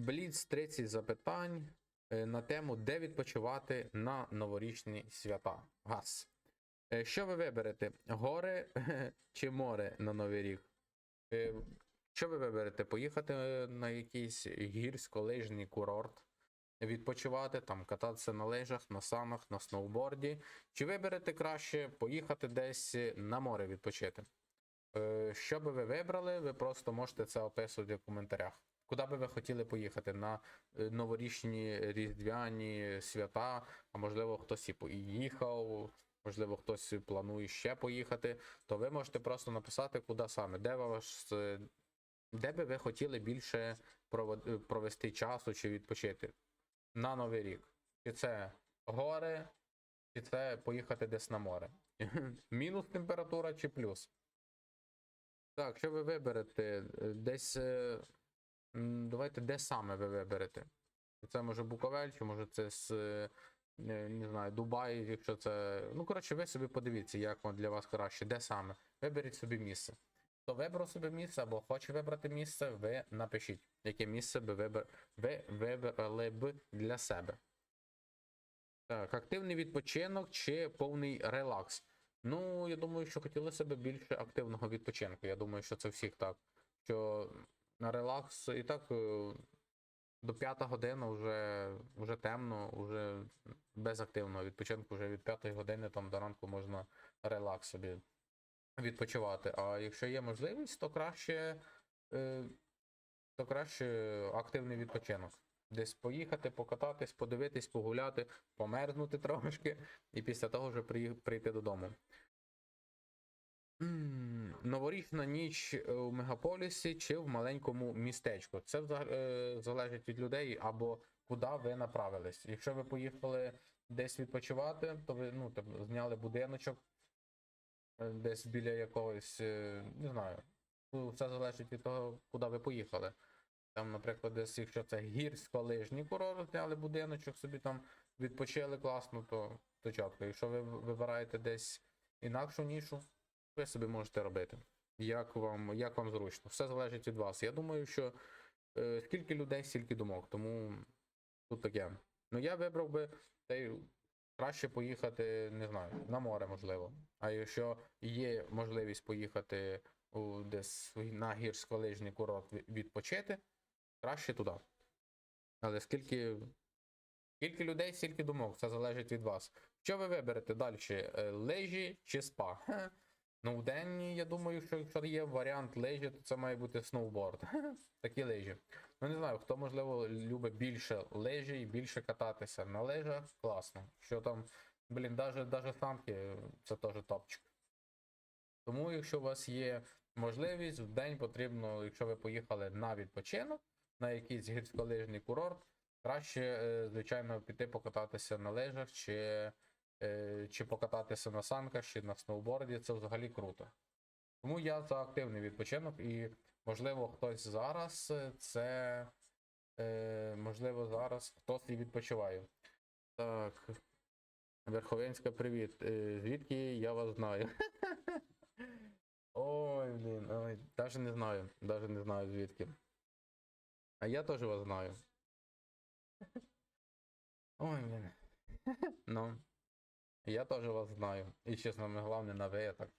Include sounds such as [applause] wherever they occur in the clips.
Бліц 30 запитань е, на тему, де відпочивати на новорічні свята. Газ. Е, Що ви виберете? Гори [laughs] чи море на Новий рік? Е, Що ви виберете? Поїхати на якийсь гірсько-лижний курорт, відпочивати, там кататися на лижах, на санах, на сноуборді? Чи виберете краще поїхати десь на море відпочити? Що би ви вибрали, ви просто можете це описувати в коментарях. Куди би ви хотіли поїхати? На е, новорічні різдвяні свята, а можливо хтось і поїхав, можливо, хтось планує ще поїхати, то ви можете просто написати, куди саме, де ваш, е, де би ви хотіли більше е, провести часу чи відпочити на Новий рік. Чи це гори, чи це поїхати десь на море. [laughs] Мінус температура чи плюс. Так, що ви виберете? Десь. Давайте, де саме ви виберете? Це може Буковель, чи може це з, е, не, знаю, Дубай, якщо це. Ну, коротше, ви собі подивіться, як вам для вас краще, де саме. Виберіть собі місце. Хто вибрав собі місце або хоче вибрати місце, ви напишіть, яке місце би вибр... ви вибрали б для себе. Так, активний відпочинок чи повний релакс? Ну, я думаю, що хотілося б більше активного відпочинку. Я думаю, що це всіх так. Що на релакс і так е, до п'ята година вже, вже темно, вже без активного відпочинку, вже від п'ятої години там до ранку можна релакс собі відпочивати. А якщо є можливість, то краще, е, то краще активний відпочинок. Десь поїхати, покататись, подивитись, погуляти, померзнути [laughs] трошки, і після того вже прийти додому. Новорічна ніч е, у мегаполісі чи в маленькому містечку. Це е, залежить від людей або куди ви направились. Якщо ви поїхали десь відпочивати, то ви ну, там, зняли будиночок е, десь біля якогось, не знаю. Ну, Все залежить від того, куди ви поїхали. Там, наприклад, десь, якщо це гірсько-лижній курорт, зняли будиночок, собі там відпочили класно, то, то. Якщо ви вибираєте десь інакшу нішу, ви собі можете робити. Як вам, як вам зручно. Все залежить від вас. Я думаю, що е, скільки людей, стільки думок, тому тут таке. Ну я вибрав би та краще поїхати, не знаю, на море, можливо. А якщо є можливість поїхати у, десь на гірськолижний курорт відпочити, краще туди. Але скільки, скільки людей, стільки думок, це залежить від вас. Що ви виберете далі? Е, Лежі чи спа? Ну, в день, я думаю, що якщо є варіант лежі, то це має бути сноуборд. [laughs] Такі лежі. Ну не знаю, хто, можливо, любить більше лежі і більше кататися на лежах, класно. Що там, блін, даже, даже санки, це теж топчик. Тому, якщо у вас є можливість, в день потрібно, якщо ви поїхали на відпочинок, на якийсь гірськолижний курорт, краще, е, звичайно, піти покататися на лежах, чи, чи покататися на санках, чи на сноуборді, це взагалі круто. Тому я за активний відпочинок, і, можливо, хтось зараз е, це. Е, можливо, зараз хтось і відпочиває. Так. Верховенська, привіт. Е, звідки я вас знаю? [laughs] Ой, блін, ой, даже не знаю, даже не знаю звідки. А я теж вас знаю. [laughs] Ой, блін. Ну. Я теж вас знаю. І чесно, ми головне на ви, так.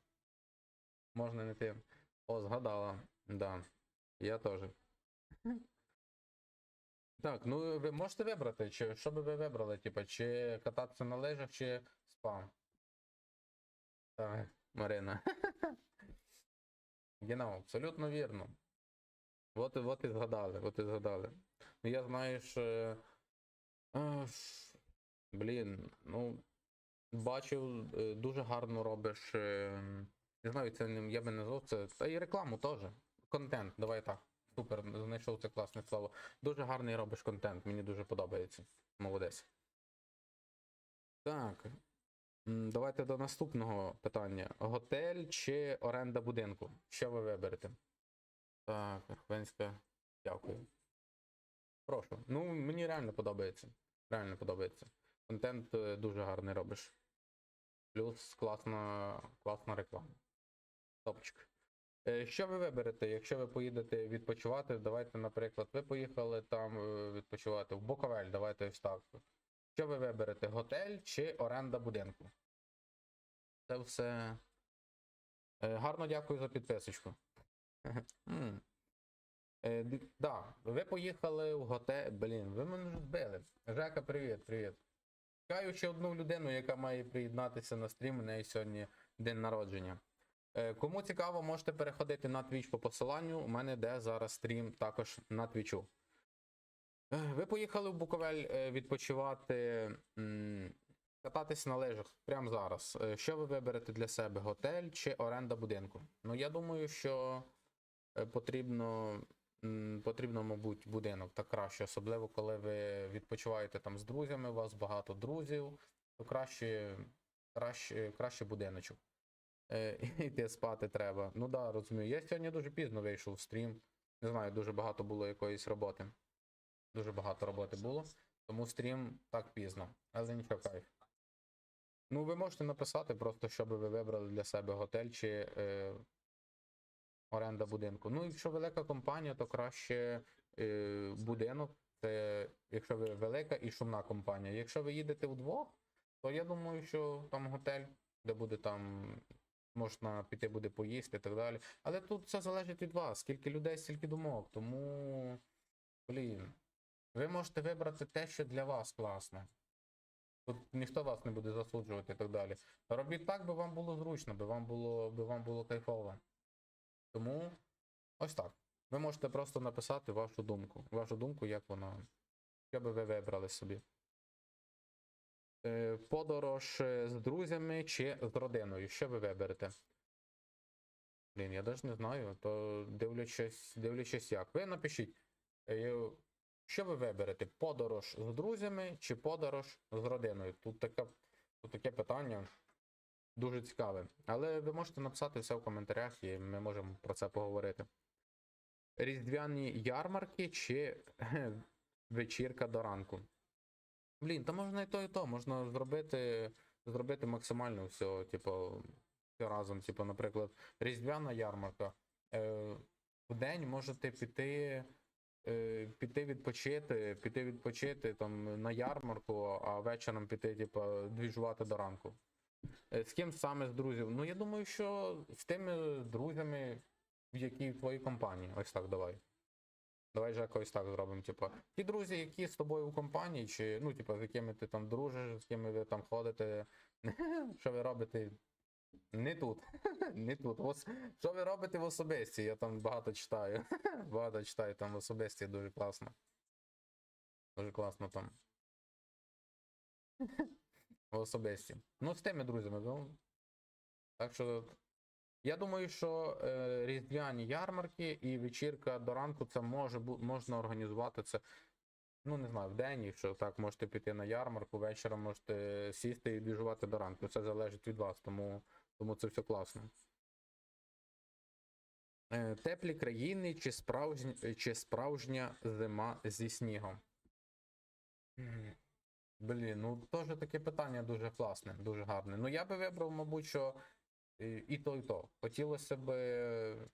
Можна не ти. О, згадала. Да. Я теж. [laughs] Так, ну ви можете вибрати, чи що би ви вибрали, типа, чи кататися на лижах, чи спа. Так, Марина. [laughs] Genau, абсолютно вірно. От, от і згадали, от і згадали. Ну я знаю, що. е, Блін, ну. Бачив, е, дуже гарно робиш. е, Не знаю, це я би назвав це. Та і рекламу теж. Контент, давай так. Супер, знайшов це класне слово. Дуже гарний робиш контент, мені дуже подобається. Молодець. Так. Давайте до наступного питання. Готель чи оренда будинку? Що ви виберете? Так, Верховенська. Дякую. Прошу. Ну, мені реально подобається. Реально подобається. Контент е, дуже гарний робиш. Плюс класна, класна реклама. Топчик. Е, Що ви виберете, якщо ви поїдете відпочивати? Давайте, наприклад, ви поїхали там е, відпочивати в Буковель, давайте так. Що ви виберете? Готель чи оренда будинку? Це все. Е, Гарно дякую за підписочку. [laughs] Да, ви поїхали в готель. Блін, ви мене збили. Жека, привіт, привіт. Чекаю ще одну людину, яка має приєднатися на стрім. У неї сьогодні день народження. Е, Кому цікаво, можете переходити на Twitch по посиланню. У мене де зараз стрім також на Твічу. Е, Ви поїхали в Буковель е, відпочивати, кататись на лижах прямо зараз. Що ви виберете для себе? Готель чи оренда будинку? Ну, я думаю, що потрібно, потрібно, мабуть, будинок так краще, особливо коли ви відпочиваєте там з друзями, у вас багато друзів, то краще, краще, краще будиночок. Е, [laughs] Іти спати треба. Ну да, розумію. Я сьогодні дуже пізно вийшов в стрім. Не знаю, дуже багато було якоїсь роботи. Дуже багато роботи було. Тому стрім так пізно. Але нічого кайф. Ну, ви можете написати просто, щоб ви вибрали для себе готель чи е, оренда будинку. Ну, якщо велика компанія, то краще е, будинок. Це якщо ви велика і шумна компанія. Якщо ви їдете вдвох, то я думаю, що там готель, де буде там можна піти буде поїсти і так далі. Але тут все залежить від вас. Скільки людей, стільки думок. Тому, блін, ви можете вибрати те, що для вас класно. Тут ніхто вас не буде засуджувати і так далі. Робіть так, би вам було зручно, би вам було, би вам було кайфово. Тому ось так. Ви можете просто написати вашу думку. Вашу думку, як вона. Що би ви вибрали собі. Е, Подорож е, з друзями чи з родиною. Що ви виберете? Блін, я навіть не знаю, то дивлячись, дивлячись як. Ви напишіть, е, що ви виберете? Подорож з друзями чи подорож з родиною? Тут, така, тут таке питання дуже цікаве. Але ви можете написати все в коментарях і ми можемо про це поговорити. Різдвяні ярмарки чи [laughs] вечірка до ранку? Блін, та можна і то, і то. Можна зробити, зробити максимально все, типу, все разом. Типу, наприклад, різдвяна ярмарка. Е, в день можете піти, е, піти відпочити, піти відпочити там на ярмарку, а вечором піти, типу, двіжувати до ранку. Е, з ким саме з друзів? Ну, я думаю, що з тими друзями, в якій в твоїй компанії. Ось так давай. Давай же якось так зробимо. Типа, ті друзі, які з тобою в компанії, чи ну, типа, з якими ти там дружиш, з ким ви там ходите, [laughs] що ви робите не тут. [laughs] Не тут. Що ви робите в особисті? Я там багато читаю. [laughs] Багато читаю там в особисті, дуже класно. Дуже класно там. В особисті. Ну, з тими друзями, ну. Так що. Я думаю, що е, різдвяні ярмарки і вечірка до ранку це може можна організувати це. Ну, не знаю, в день, якщо так можете піти на ярмарку, вечором можете сісти і біжувати до ранку. Це залежить від вас, тому, тому це все класно. Е, теплі країни чи справжня, чи справжня зима зі снігом? Блін, ну теж таке питання дуже класне, дуже гарне. Ну я би вибрав, мабуть, що і і то, і то. Хотілося б.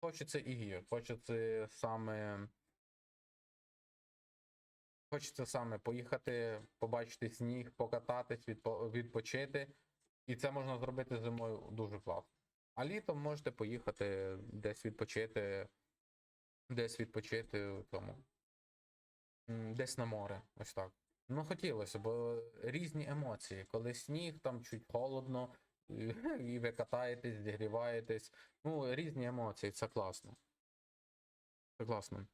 Хочеться і гір, хочеться саме. Хочеться саме поїхати, побачити сніг, покататись, відпо- відпочити. І це можна зробити зимою дуже класно. А літом можете поїхати десь відпочити, десь відпочити тому. Десь на море, ось так. Ну, хотілося, бо різні емоції. Коли сніг, там чуть холодно, [laughs] і ви катаєтесь, зігріваєтесь. Ну, різні емоції, це класно. Це класно.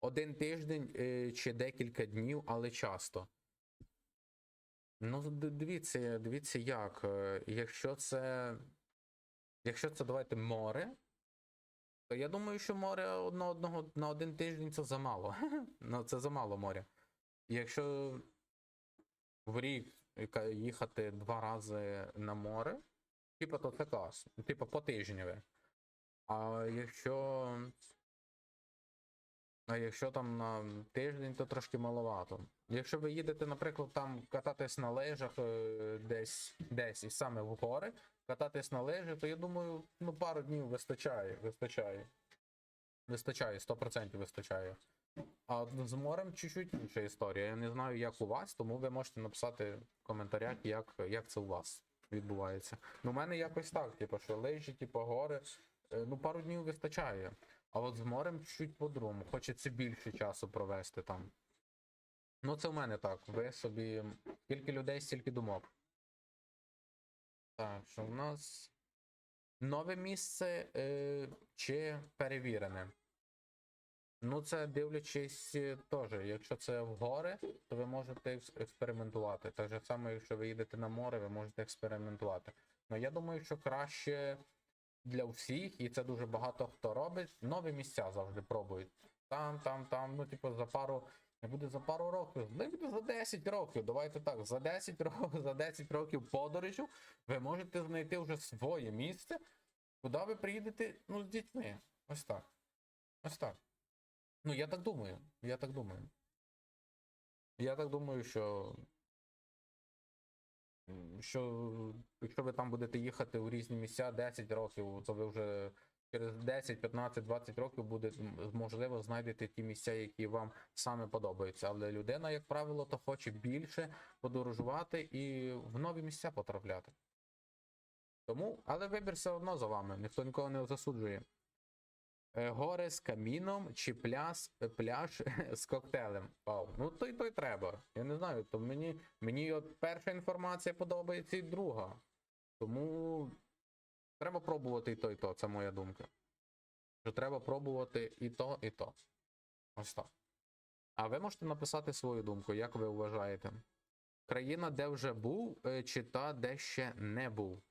Один тиждень е, чи декілька днів, але часто. Ну, дивіться, дивіться як. е, Якщо це. Якщо це давайте море, то я думаю, що море одно одного на один тиждень це замало. [laughs] Ну, це замало море. Якщо в рік їхати два рази на море, типу, то це клас. Типу, по тижневі. А якщо. А якщо там на тиждень, то трошки маловато. Якщо ви їдете, наприклад, там кататись на лижах е, десь, десь і саме в гори, кататись на лижі, то я думаю, ну пару днів вистачає, вистачає. Вистачає, 100% вистачає. А з морем чуть-чуть інша історія. Я не знаю, як у вас, тому ви можете написати в коментарях, як, як це у вас відбувається. Ну, у мене якось так, типу, що лижі, типу, гори, е, ну, пару днів вистачає. А от з морем чуть по-другому. Хочеться більше часу провести там. Ну, це в мене так. Ви собі. Скільки людей, стільки думок. Так, що в нас. Нове місце е, чи перевірене? Ну, це дивлячись е, теж. Якщо це в гори, то ви можете експериментувати. Так же само, якщо ви їдете на море, ви можете експериментувати. Ну я думаю, що краще для всіх, і це дуже багато хто робить. Нові місця завжди пробують. Там, там, там, ну, типу, за пару. Не буде за пару років, не буде за 10 років. Давайте так, за 10 [laughs] років, за 10 років подорожів ви можете знайти вже своє місце, куди ви приїдете ну, з дітьми. Ось так. Ось так. Ну, я так думаю. Я так думаю. Я так думаю, що. Що якщо ви там будете їхати у різні місця 10 років, то ви вже через 10, 15, 20 років буде можливо знайдете ті місця, які вам саме подобаються. Але людина, як правило, то хоче більше подорожувати і в нові місця потрапляти. Тому, але вибір все одно за вами, ніхто нікого не засуджує. Е, Гори з каміном чи пляж, пляж [laughs] з коктейлем. Вау. Ну то й то й треба. Я не знаю, то мені, мені от перша інформація подобається і друга. Тому треба пробувати і то, і то, це моя думка. Що треба пробувати і то, і то. Ось так. А ви можете написати свою думку, як ви вважаєте? Країна, де вже був, е, чи та, де ще не був?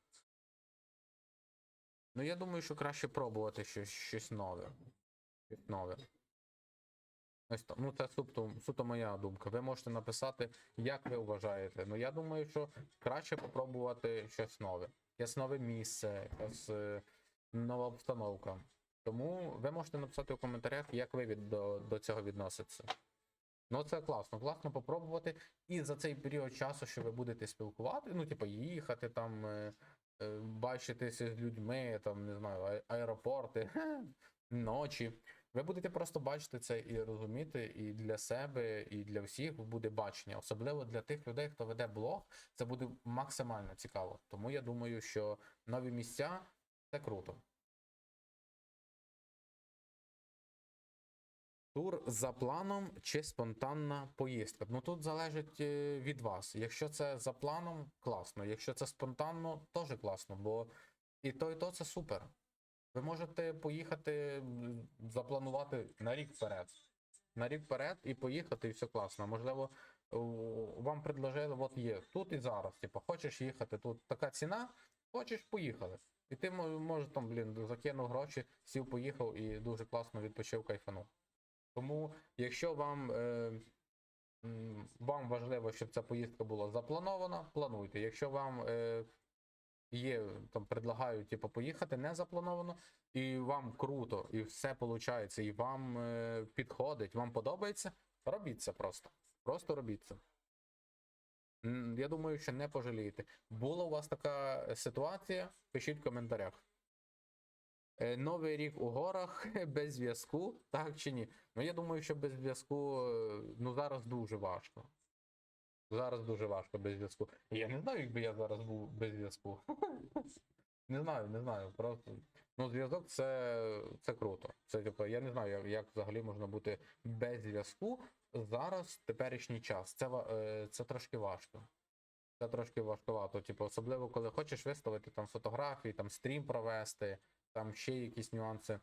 Ну, я думаю, що краще пробувати щось, щось нове. Щось нове. Ось то. Ну, це суто, суто моя думка. Ви можете написати, як ви вважаєте. Ну, я думаю, що краще попробувати щось нове. Якесь нове місце, якась е, нова обстановка. Тому ви можете написати у коментарях, як ви від, до, до цього відноситеся. Ну, це класно, класно попробувати. І за цей період часу, що ви будете спілкувати, ну, типу, їхати там, е, бачитися з людьми, там, не знаю, аеропорти, [laughs] ночі. Ви будете просто бачити це і розуміти, і для себе, і для всіх буде бачення. Особливо для тих людей, хто веде блог, це буде максимально цікаво. Тому я думаю, що нові місця це круто. Тур за планом чи спонтанна поїздка. Ну тут залежить е, від вас. Якщо це за планом, класно. Якщо це спонтанно, теж класно, бо і то, і то це супер. Ви можете поїхати, запланувати на рік вперед. На рік вперед і поїхати, і все класно. Можливо, вам предложили, от є тут і зараз. Типу, хочеш їхати, тут така ціна, хочеш поїхали. І ти мо- можеш там, блін, закинув гроші, сів, поїхав і дуже класно відпочив, кайфанув. Тому, якщо вам, е, вам важливо, щоб ця поїздка була запланована, плануйте. Якщо вам е, є, там предлагають типу, поїхати не заплановано, і вам круто, і все виходить, і вам е, підходить, вам подобається, робіть це просто. Просто робіть це. Я думаю, що не пожалієте. Була у вас така ситуація? Пишіть в коментарях. Е, Новий рік у горах [laughs] без зв'язку, так чи ні? Ну я думаю, що без зв'язку е, ну зараз дуже важко. Зараз дуже важко без зв'язку. Я не знаю, якби я зараз був без зв'язку. [laughs] Не знаю, не знаю. Просто ну, зв'язок це, це круто. Це типу, я не знаю, як, як взагалі можна бути без зв'язку зараз, теперішній час. Це, е, це трошки важко. Це трошки важкувато. Типу, особливо, коли хочеш виставити там фотографії, там стрім провести, там ще якісь нюанси.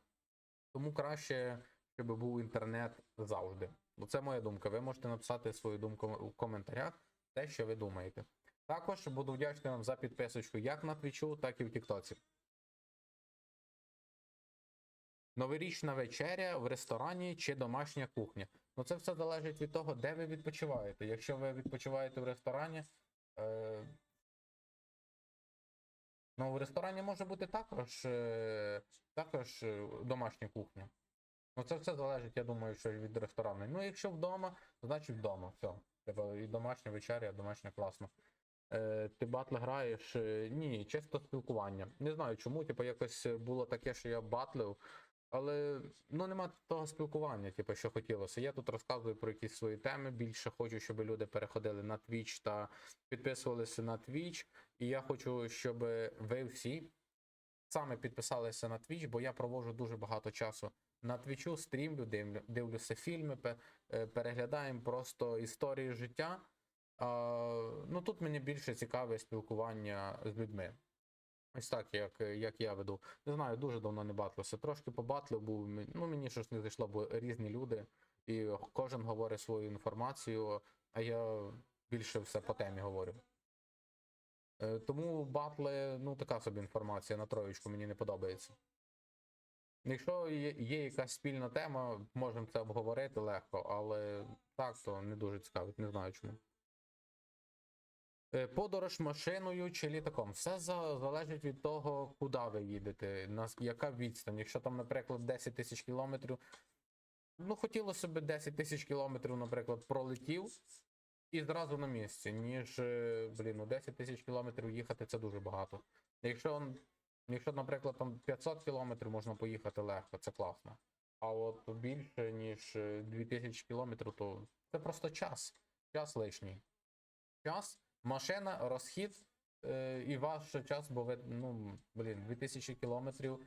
Тому краще, щоб був інтернет завжди. Бо це моя думка. Ви можете написати свою думку у коментарях, те, що ви думаєте. Також буду вдячний вам за підписочку як на Твічу, так і в Тіктоці. Новорічна вечеря в ресторані чи домашня кухня. Ну це все залежить від того, де ви відпочиваєте. Якщо ви відпочиваєте в ресторані, е... ну в ресторані може бути також, е... також е, домашня кухня. Ну це все залежить, я думаю, що від ресторану. Ну, якщо вдома, значить вдома. Все. Типа і домашня вечеря, домашня класно. Е, ти батли граєш? Е, Ні, чисто спілкування. Не знаю чому, типу, якось було таке, що я батлив, але ну нема того спілкування, типу, що хотілося. Я тут розказую про якісь свої теми. Більше хочу, щоб люди переходили на Twitch та підписувалися на Twitch. І я хочу, щоб ви всі саме підписалися на Twitch, бо я проводжу дуже багато часу на Твічу, стрімлю, дивлю, дивлюся фільми, е, переглядаємо просто історії життя. Ну тут мені більше цікаве спілкування з людьми. Ось так, як, як я веду. Не знаю, дуже давно не батлився. Трошки побатлив був. Ну мені щось не зайшло, бо різні люди, і кожен говорить свою інформацію, а я більше все по темі говорю. Е, Тому батли, ну така собі інформація на троєчку мені не подобається. Якщо є, якась спільна тема, можемо це обговорити легко, але так то не дуже цікавить, не знаю чому. Е, Подорож машиною чи літаком. Все залежить від того, куди ви їдете, яка відстань. Якщо там, наприклад, 10 тисяч кілометрів, ну хотілося б 10 тисяч кілометрів, наприклад, пролетів і зразу на місці, ніж, е, блін, ну 10 тисяч кілометрів їхати це дуже багато. Якщо, якщо, наприклад, там 500 кілометрів можна поїхати легко, це класно. А от більше, ніж е, 2000 кілометрів, то це просто час. Час лишній. Час, машина, розхід е, і ваш час, бо ви, ну, блін, 2000 кілометрів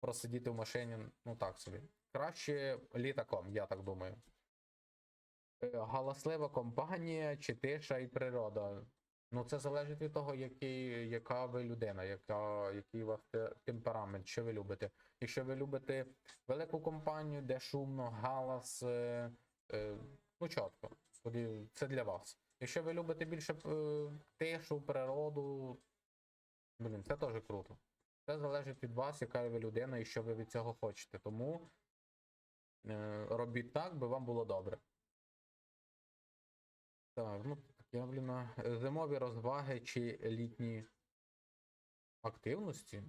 просидіти в машині, ну так собі. Краще літаком, я так думаю. Е, Галаслива компанія чи тиша і природа. Ну, це залежить від того, який, яка ви людина, яка, який у вас те- темперамент, що ви любите. Якщо ви любите велику компанію, де шумно, галас, е, е, ну чітко, це для вас. Якщо ви любите більше е, тишу, природу, блін, це теж круто. Це залежить від вас, яка ви людина і що ви від цього хочете. Тому е, робіть так, би вам було добре. Так, ну я, блін, зимові розваги чи літні активності?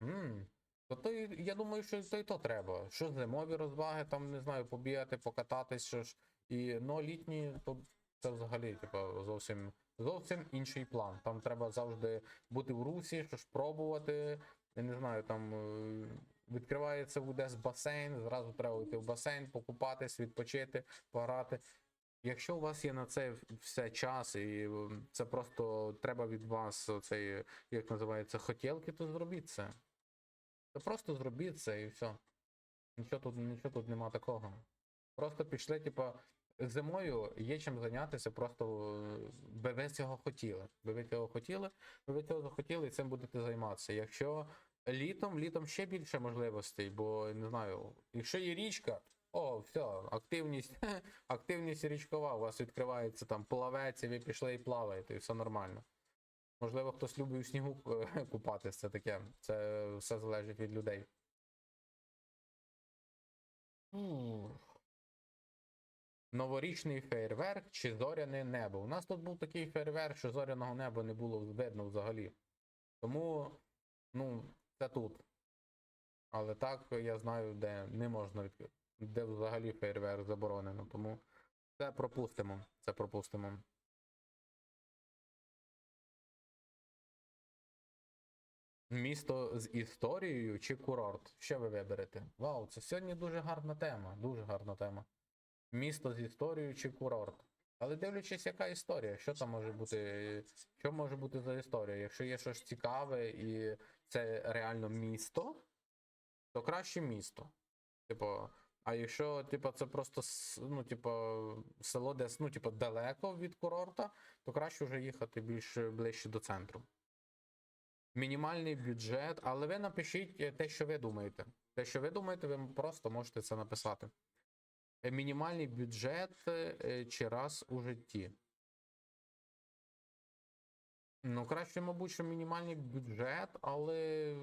Ммм. То, то я думаю, що то і то треба. Що зимові розваги, там, не знаю, побігати, покататись, що ж. І ну, літні, то це взагалі, типу, зовсім, зовсім інший план. Там треба завжди бути в русі, що ж пробувати. Я не знаю, там е, відкривається десь басейн, зразу треба йти в басейн, покупатись, відпочити, пограти. Якщо у вас є на це все час, і це просто треба від вас цей, як називається, хотілки, то зробіть це. То просто зробіть це і все. Нічого тут, нічого тут нема такого. Просто пішли, типа, зимою є чим зайнятися, просто е, би ви цього хотіли. Би ви цього хотіли, би ви цього захотіли і цим будете займатися. Якщо літом, літом ще більше можливостей, бо не знаю, якщо є річка, о, все, активність, [laughs] активність річкова, у вас відкривається там плавець, і ви пішли і плаваєте, і все нормально. Можливо, хтось любить у снігу е, [laughs] купатись, це таке. Це все залежить від людей. Новорічний фейерверк чи зоряне небо. У нас тут був такий фейерверк, що зоряного неба не було видно взагалі. Тому, ну, це тут. Але так я знаю, де не можна де взагалі фейерверк заборонено. Тому це пропустимо. Це пропустимо. Місто з історією чи курорт? Що ви виберете? Вау, це сьогодні дуже гарна тема. Дуже гарна тема. Місто з історією чи курорт. Але дивлячись, яка історія, що там може бути, що може бути за історія? Якщо є щось цікаве і це реально місто, то краще місто. Типу, а якщо, типу, це просто ну, типу, село десь, ну, типу, далеко від курорта, то краще вже їхати більш ближче до центру. Мінімальний бюджет, але ви напишіть е, те, що ви думаєте. Те, що ви думаєте, ви просто можете це написати. Е, Мінімальний бюджет е, чи раз у житті. Ну, краще, мабуть, що мінімальний бюджет, але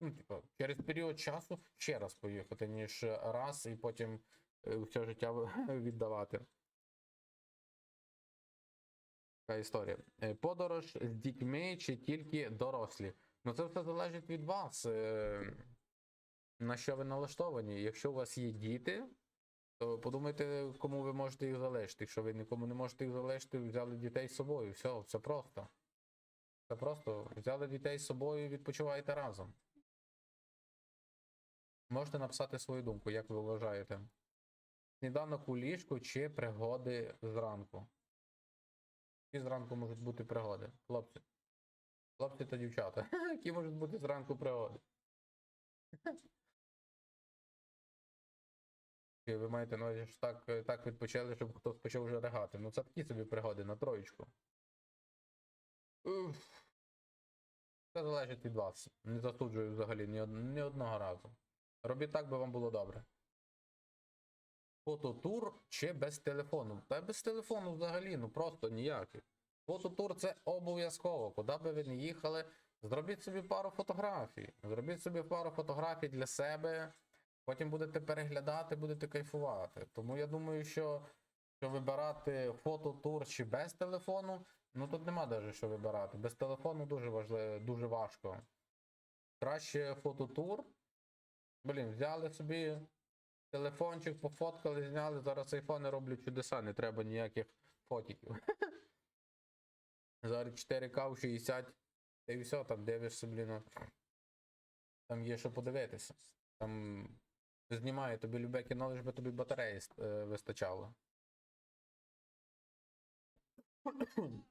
ну, типу, через період часу ще раз поїхати, ніж раз і потім е, все життя [laughs] віддавати. Така історія. Подорож з дітьми чи тільки дорослі. Ну, це все залежить від вас. На що ви налаштовані. Якщо у вас є діти, То подумайте, кому ви можете їх залишити. Якщо ви нікому не можете їх залишити, взяли дітей з собою. Все, все просто. Це просто взяли дітей з собою і відпочиваєте разом. Можете написати свою думку, як ви вважаєте. Сніданок у ліжку чи пригоди зранку? Які зранку можуть бути пригоди? Хлопці. Хлопці та дівчата. [laughs] Які можуть бути зранку пригоди? Ви маєте на увазі, що так, е, так відпочили, щоб хтось почав вже ригати. Ну це такі собі пригоди на троєчку. Це залежить від вас. Не засуджую взагалі ні, ні одного разу. Робіть так, би вам було добре. Фототур чи без телефону? Та без телефону взагалі, ну просто ніякий. Фототур це обов'язково. Куди би ви не їхали, зробіть собі пару фотографій. Зробіть собі пару фотографій для себе. Потім будете переглядати, будете кайфувати. Тому я думаю, що, що вибирати фототур чи без телефону, ну тут нема навіть що вибирати. Без телефону дуже важливо, дуже важко. Краще фототур. Блін, взяли собі телефончик, пофоткали, зняли. Зараз айфони роблять чудеса, не треба ніяких фотіків. Зараз 4К в 60, та і все, там дивишся, блін. Там є що подивитися. Там знімає тобі любе кіно, лиш би тобі батареї е, вистачало. [coughs]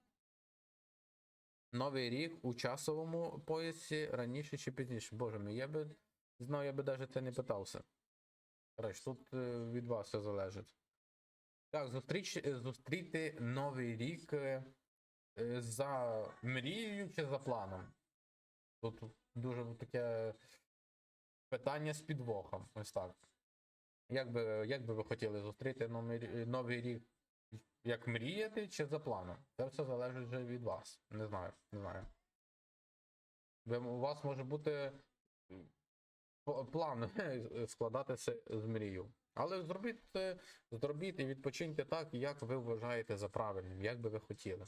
Новий рік у часовому поясі раніше чи пізніше. Боже мій, я би знав, я би навіть це не питався. Коротше, тут е, від вас все залежить. Так, зустріч, е, зустріти новий рік е, е, за мрією чи за планом? Тут дуже таке питання з підвохом. Ось так. Як би, як би ви хотіли зустріти новий, рік? Як мріяти чи за планом? Це все залежить вже від вас. Не знаю, не знаю. Ви, у вас може бути план [laughs] складатися з мрією. Але зробіть, зробіть і відпочиньте так, як ви вважаєте за правильним, як би ви хотіли.